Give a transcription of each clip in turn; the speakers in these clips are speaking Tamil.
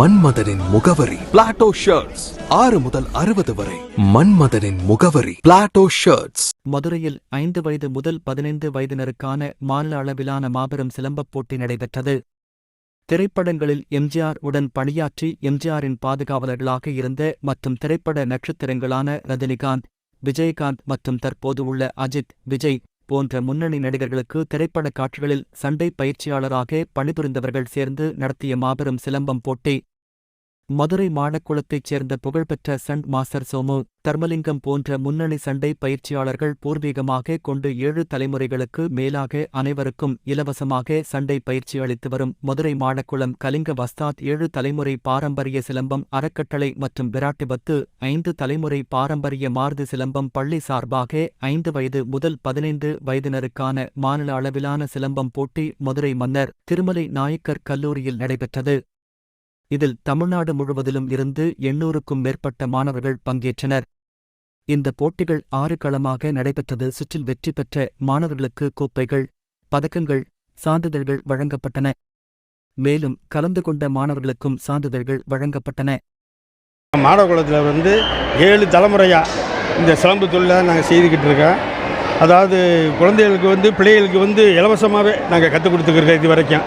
மன்மதனின் முகவரி. பிளாட்டோ ஷர்ட்ஸ் ஆறு முதல் அறுபது வரை. மன்மதனின் முகவரி. பிளாட்டோ ஷர்ட்ஸ் மதுரையில் ஐந்து வயது முதல் பதினைந்து வயதினருக்கான மாநில அளவிலான மாபெரும் சிலம்பப் போட்டி நடைபெற்றது. திரைப்படங்களில் எம்ஜிஆர் உடன் பணியாற்றி எம்ஜிஆரின் பாதுகாவலர்களாக இருந்த மற்றும் திரைப்பட நட்சத்திரங்களான ரஜினிகாந்த் விஜயகாந்த் மற்றும் தற்போது உள்ள அஜித் விஜய் போன்ற முன்னணி நடிகர்களுக்கு திரைப்பட காட்சிகளில் சண்டை பயிற்சியாளராக பணிபுரிந்தவர்கள் சேர்ந்து நடத்திய மாபெரும் சிலம்பம் போட்டி. மதுரை மாடக்குளத்தைச் சேர்ந்த புகழ்பெற்ற சண்ட் மாஸ்டர் சோமு தர்மலிங்கம் போன்ற முன்னணி சண்டை பயிற்சியாளர்கள் பூர்வீகமாக கொண்டு ஏழு தலைமுறைகளுக்கு மேலாக அனைவருக்கும் இலவசமாக சண்டை பயிற்சி அளித்து வரும் மதுரை மாடக்குளம் கலிங்க வஸ்தாத் ஏழு தலைமுறை பாரம்பரிய சிலம்பம் அறக்கட்டளை மற்றும் விராட்டிபத்து ஐந்து தலைமுறை பாரம்பரிய மார்து சிலம்பம் பள்ளி சார்பாக ஐந்து வயது முதல் பதினைந்து வயதினருக்கான மாநில அளவிலான சிலம்பம் போட்டி மதுரை மன்னர் திருமலை நாயக்கர் கல்லூரியில் நடைபெற்றது. இதில் தமிழ்நாடு முழுவதிலும் இருந்து எண்ணூறுக்கும் மேற்பட்ட மாணவர்கள் பங்கேற்றனர். இந்த போட்டிகள் ஆறு களமாக நடைபெற்றது. சுற்றில் வெற்றி பெற்ற மாணவர்களுக்கு கோப்பைகள் பதக்கங்கள் சான்றிதழ்கள் வழங்கப்பட்டன. மேலும் கலந்து கொண்ட மாணவர்களுக்கும் சான்றிதழ்கள் வழங்கப்பட்டன. மாடகுளத்தில் வந்து ஏழு தலைமுறையாக இந்த சிலம்பு தொழிலை நாங்கள் செய்துக்கிட்டு இருக்கோம். அதாவது குழந்தைகளுக்கு வந்து பிள்ளைகளுக்கு வந்து இலவசமாகவே நாங்கள் கற்றுக் கொடுத்துருக்கோம் இது வரைக்கும்.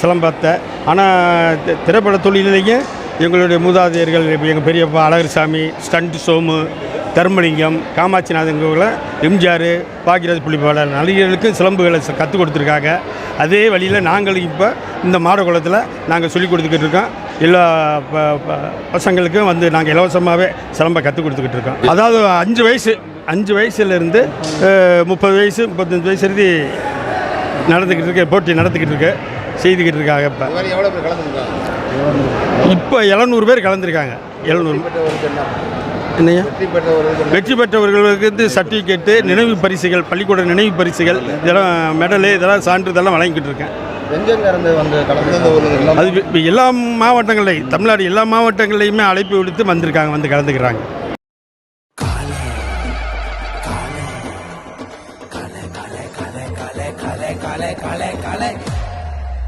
சிலம்பத்தை. ஆனால் தி- திரைப்பட தொழிலையும் எங்களுடைய மூதாதையர்கள் எங்கள் பெரியப்பா அழகர்சாமி ஸ்டண்ட் சோமு தர்மலிங்கம் காமாட்சிநாதன் எம்ஜிஆர் பாக்கியராஜ் புள்ளிப்பாளர் நடிகர்களுக்கும் சிலம்புகளை கற்றுக் கொடுத்துருக்காங்க. அதே வழியில் நாங்களும் இப்போ இந்த மாடகுளத்தில் நாங்கள் சொல்லிக் கொடுத்துக்கிட்டு இருக்கோம். எல்லா ப- ப- பசங்களுக்கும் வந்து நாங்கள் இலவசமாகவே சிலம்பை கற்றுக் கொடுத்துக்கிட்டு இருக்கோம். அதாவது அஞ்சு வயசு அஞ்சு வயசுலேருந்து முப்பது வயசு முப்பத்தஞ்சு வயசு இறுதி நடந்துக்கிட்டு இருக்கு போட்டி நடத்திக்கிட்டு இருக்கு. செய்துக்கிட்டு இருக்காங்க இப்போ இது மாதிரி எவ்வளோ பேர் கலந்துருக்காங்க இப்போ எழுநூறு பேர் கலந்துருக்காங்க எழுநூறு என்னையா வெற்றி பெற்றவர்களுக்கு வந்து சர்டிஃபிகேட்டு நினைவு பரிசுகள் பள்ளிக்கூட நினைவு பரிசுகள் இதெல்லாம் மெடலு இதெல்லாம் சான்றிதழெல்லாம் வழங்கிக்கிட்டு இருக்கேன் அது இப்போ எல்லா மாவட்டங்கள்லையும் தமிழ்நாடு எல்லா மாவட்டங்கள்லையுமே அழைப்பு விடுத்து வந்திருக்காங்க வந்து கலந்துக்கிறாங்க